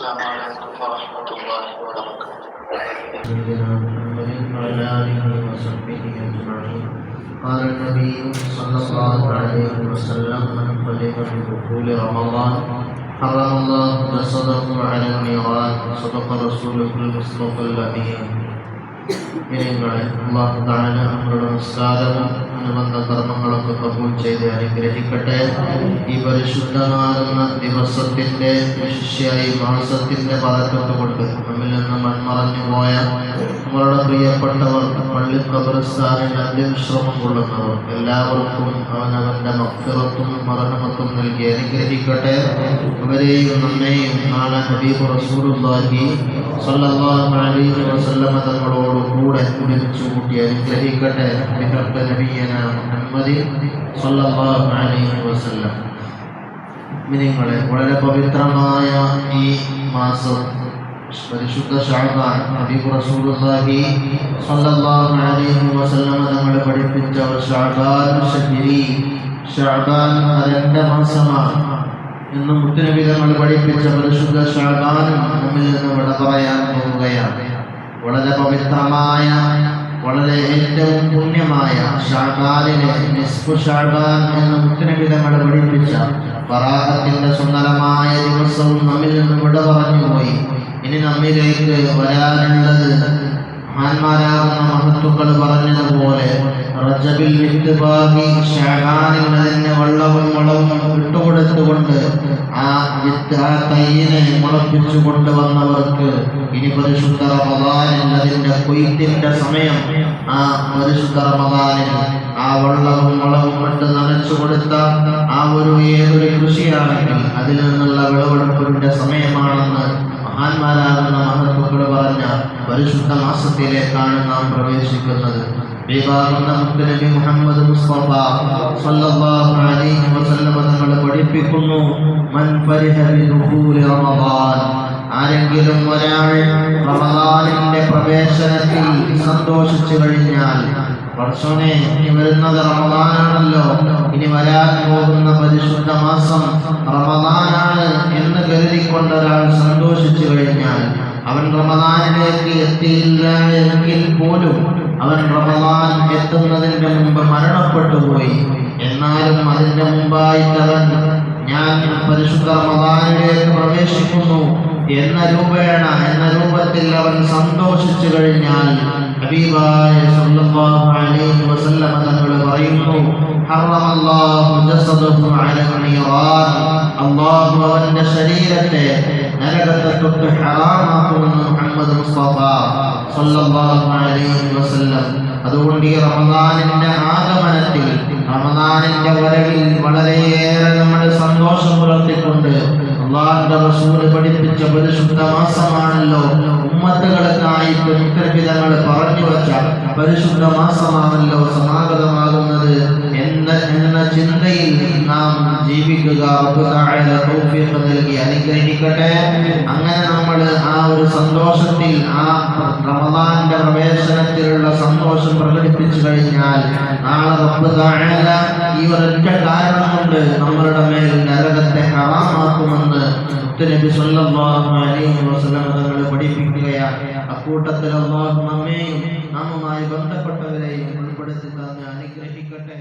السلام عليكم ورحمة الله وبركاته. سيدنا محمد وعلى آله وصحبه أجمعين قال النبي صلى الله عليه وسلم من خلف بدخول رمضان حرم الله جسده على النيران صدق رسوله المصطفى الأمين. ഇനിങ്ങളെ അള്ളാഹു നമ്മളുടെ നമ്മുടെ നമസ്കാരവും അനുബന്ധ കർമ്മങ്ങളൊക്കെ കബൂൽ ചെയ്ത് അനുഗ്രഹിക്കട്ടെ. ഈ പരിശുദ്ധമാകുന്ന ദിവസത്തിന്റെ ശിഷ്യായി മാസത്തിന്റെ പതക്കത്ത് കൊണ്ട് നമ്മിൽ നിന്ന് മൺമറഞ്ഞു പോയ നമ്മളുടെ പ്രിയപ്പെട്ടവർ പള്ളി ഖബർസ്ഥാനിൽ അന്ത്യവിശ്രമം കൊള്ളുന്നവർ എല്ലാവർക്കും അവനവന്റെ മക്ഫിറത്തും മരണമത്തും നൽകി അനുഗ്രഹിക്കട്ടെ. അവരെയും നമ്മെയും നാളെ ഹബീബ് റസൂലുള്ളാഹി സ്വല്ലല്ലാഹു അലൈഹി വസല്ലമ തങ്ങളോട് കൂടെ കുടിച്ചു കൂട്ടി അനുഗ്രഹിക്കട്ടെ നബിയന മുഹമ്മദ് സ്വല്ലല്ലാഹു അലൈഹി വസല്ലം. നിങ്ങളെ വളരെ പവിത്രമായ ഈ മാസം പരിശുദ്ധ ഷാബാൻ ഹബീബ് റസൂലുള്ളാഹി സല്ലല്ലാഹു അലൈഹി വസല്ലമ തങ്ങൾ പഠിപ്പിച്ച ഷാബാൻ ഷഹരി ഷാബാൻ അതിന്റെ മാസമാണ് എന്ന് മുത്തുനബി നമ്മൾ പഠിപ്പിച്ച പരിശുദ്ധ ഷാബാനും നമ്മിൽ നിന്ന് വിട പറയാൻ പോവുകയാണ്. വളരെ പവിത്രമായ വളരെ ഏറ്റവും പുണ്യമായ ഷാബാനിലെ നിസ്ഫു എന്ന് മുത്തുനബി നമ്മൾ പഠിപ്പിച്ച പറാഹത്തിന്റെ സുന്ദരമായ ദിവസവും നമ്മിൽ നിന്ന് വിട പറഞ്ഞുപോയി ഇനി നമ്മിലേക്ക് വരാനുള്ളത് മഹാന്മാരാകുന്ന മഹത്തുക്കൾ പറഞ്ഞതുപോലെ റജബിൽ വിത്തുപാകി ഷഹാനിൽ അതിന് വെള്ളവും വളവും വിട്ടുകൊടുത്തുകൊണ്ട് ആ വിത്ത് ആ തൈയിനെ മുളപ്പിച്ചു കൊണ്ടുവന്നവർക്ക് ഇനി പരിശുദ്ധ റമദാനിൽ എന്നതിന്റെ കൊയ്ത്തിന്റെ സമയം ആ പരിശുദ്ധ റമദാനിൽ ആ വെള്ളവും വളവും കൊണ്ട് നനച്ചു കൊടുത്ത ആ ഒരു ഏതൊരു കൃഷിയാണെങ്കിൽ അതിൽ നിന്നുള്ള വിളവെടുപ്പിന്റെ സമയമാണെന്ന് മഹാന്മാരാകുന്ന മഹത്വങ്ങൾ പറഞ്ഞ പരിശുദ്ധ മാസത്തിലേക്കാണ് നാം പ്രവേശിക്കുന്നത്. സല്ലല്ലാഹു അലൈഹി വസല്ലം തങ്ങൾ പഠിപ്പിക്കുന്നു. മൻ ഫരിഹ ബിദുഖൂലി റമദാൻ. ആരെങ്കിലും ഒരാൾ റമദാനിന്റെ പ്രവേശനത്തിൽ സന്തോഷിച്ചു കഴിഞ്ഞാൽ വർഷനെ ഇനി വരുന്നത് റമദാനാണല്ലോ. ഇനി വരാൻ പോകുന്ന പരിശുദ്ധ മാസം റമദാനാണ് എന്ന് കരുതിക്കൊണ്ട് ഒരാൾ സന്തോഷിച്ചു കഴിഞ്ഞാൽ അവൻ റമദാനിലേക്ക് എത്തിയില്ല എങ്കിൽ പോലും അവൻ റമദാൻ എത്തുന്നതിന്റെ മുമ്പ് മരണപ്പെട്ടു പോയി. എന്നാലും അതിന്റെ മുമ്പായിട്ട് അവൻ ഞാൻ പരിശുദ്ധ റമദാനിലേക്ക് പ്രവേശിക്കുന്നു. എന്ന രൂപേണ എന്ന രൂപത്തിൽ അവൻ സന്തോഷിച്ചു കഴിഞ്ഞാൽ ഹബീബായ സല്ലല്ലാഹു അലൈഹി വസല്ലം തങ്ങൾ പറയുന്നു ഹറമല്ലാഹു ജസദഹു അലൽ നീറാൻ അല്ലാഹു അവന്റെ ശരീരത്തെ നരകത്തെ തൊട്ട് ഹറാമാക്കുമെന്ന് മുഹമ്മദ് മുസ്തഫ സല്ലല്ലാഹു അലൈഹി വസല്ലം അതുകൊണ്ട് ഈ റമദാനിന്റെ ആഗമനത്തിൽ റമദാനിന്റെ വരവിൽ വളരെയേറെ നമ്മൾ സന്തോഷം പുലർത്തിക്കൊണ്ട് അള്ളാഹിന്റെ പഠിപ്പിച്ച പരിശുദ്ധ മാസമാണല്ലോ. ഉമ്മത്തുകൾക്കായി മുത്തരപിതങ്ങൾ പറഞ്ഞു വെച്ച പരിശുദ്ധ മാസമാണല്ലോ. സമാഗതമാകുന്നത് ജീവിക്കുക. നൽകി. അനുഗ്രഹിക്കട്ടെ. അങ്ങനെ നമ്മൾ ആ ഒരു സന്തോഷത്തിൽ ആ റമദാന്റെ പ്രവേശനത്തിലുള്ള സന്തോഷം പ്രകടിപ്പിച്ചു കഴിഞ്ഞാൽ നാളെ റബ്ബ് തആല ഈ ഒരൊറ്റ കാരണം കൊണ്ട് നമ്മളുടെ മേൽ നരകത്തെ ഹറാമാക്കുമെന്ന് നബി സല്ലല്ലാഹു അലൈഹി വസല്ലം തങ്ങൾ പഠിപ്പിക്കുകയാണ് അക്കൂട്ടത്തിൽ അള്ളാഹു നമ്മെയും നമ്മുമായി ബന്ധപ്പെട്ടവരെയും ഉൾപ്പെടുത്തി തന്നെ അനുഗ്രഹിക്കട്ടെ.